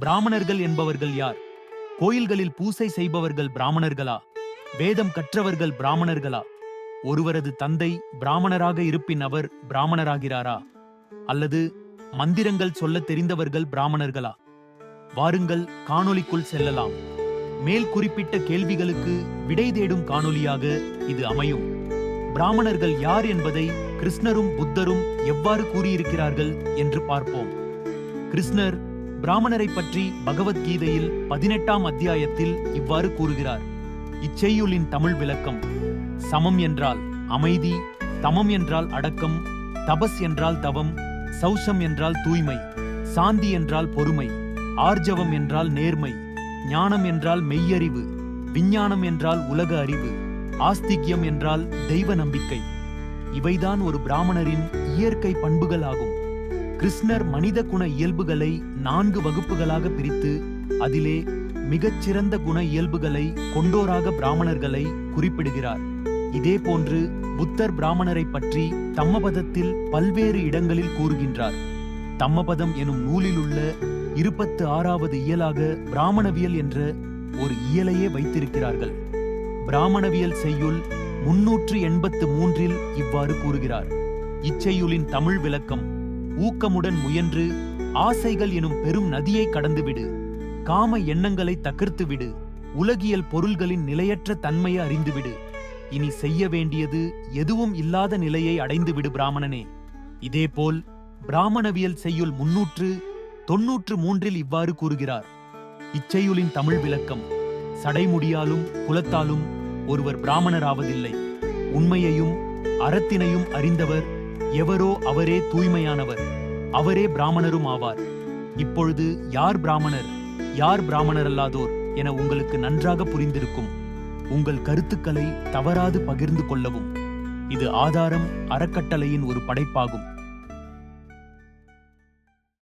பிராமணர்கள் என்பவர்கள் யார்? கோயில்களில் பூசை செய்பவர்கள் பிராமணர்களா? வேதம் கற்றவர்கள் பிராமணர்களா? ஒருவரது தந்தை பிராமணராக இருப்பின் அவர் பிராமணராகிறாரா? அல்லது மந்திரங்கள் சொல்லத் தெரிந்தவர்கள் பிராமணர்களா? வாருங்கள் காணொளிக்குள் செல்லலாம். மேல் குறிப்பிட்ட கேள்விகளுக்கு விடை தேடும் காணொளியாக இது அமையும். பிராமணர்கள் யார் என்பதை கிருஷ்ணரும் புத்தரும் எவ்வாறு கூறியிருக்கிறார்கள் என்று பார்ப்போம். கிருஷ்ணர் பிராமணரை பற்றி பகவத்கீதையில் பதினெட்டாம் அத்தியாயத்தில் இவ்வாறு கூறுகிறார். இச்செய்யுளின் தமிழ் விளக்கம் சமம் என்றால் அமைதி தமம் என்றால் அடக்கம் தபஸ் என்றால் தவம் சௌசம் என்றால் தூய்மை சாந்தி என்றால் பொறுமை ஆர்ஜவம் என்றால் நேர்மை ஞானம் என்றால் மெய்யறிவு விஞ்ஞானம் என்றால் உலக அறிவு ஆஸ்திக்யம் என்றால் தெய்வ நம்பிக்கை. இவைதான் ஒரு பிராமணரின் இயற்கை பண்புகள் ஆகும் கிருஷ்ணர் மனித குண இயல்புகளை நான்கு வகுப்புகளாக பிரித்து அதிலே மிகச்சிறந்த குண இயல்புகளை கொண்டோராக பிராமணர்களை குறிப்பிடுகிறார். இதே போன்று புத்தர் பிராமணரை பற்றி தம்மபதத்தில் பல்வேறு இடங்களில் கூறுகின்றார். தம்மபதம் எனும் நூலிலுள்ள இருபத்து ஆறாவது இயலாக பிராமணவியல் என்ற ஒரு இயலையே வைத்திருக்கிறார்கள். பிராமணவியல் செய்யுள் முன்னூற்று எண்பத்து மூன்றில் இவ்வாறு கூறுகிறார். இச்செய்யுளின் தமிழ் விளக்கம் ஊக்கமுடன் முயன்று ஆசைகள் எனும் பெரும் நதியை கடந்துவிடு. காம எண்ணங்களை தகர்த்துவிடு. உலகியல் பொருள்களின் நிலையற்ற தன்மையை அறிந்துவிடு. இனி செய்ய வேண்டியது எதுவும் இல்லாத நிலையை அடைந்துவிடு பிராமணனே. இதேபோல் பிராமணவியல் செய்யுள் முன்னூற்று தொன்னூற்று மூன்றில் இவ்வாறு கூறுகிறார். இச்செய்யுளின் தமிழ் விளக்கம் சடைமுடியாலும் குலத்தாலும் ஒருவர் பிராமணராவதில்லை. உண்மையையும் அறத்தினையும் அறிந்தவர் எவரோ அவரே தூய்மையானவர். அவரே பிராமணரும் ஆவார். இப்பொழுது யார் பிராமணர்? யார் பிராமணர் அல்லாதோர் என உங்களுக்கு நன்றாக புரிந்திருக்கும். உங்கள் கருத்துக்களை தவறாது பகிர்ந்து கொள்ளவும். இது ஆதாரம் அறக்கட்டளையின் ஒரு படைப்பாகும்.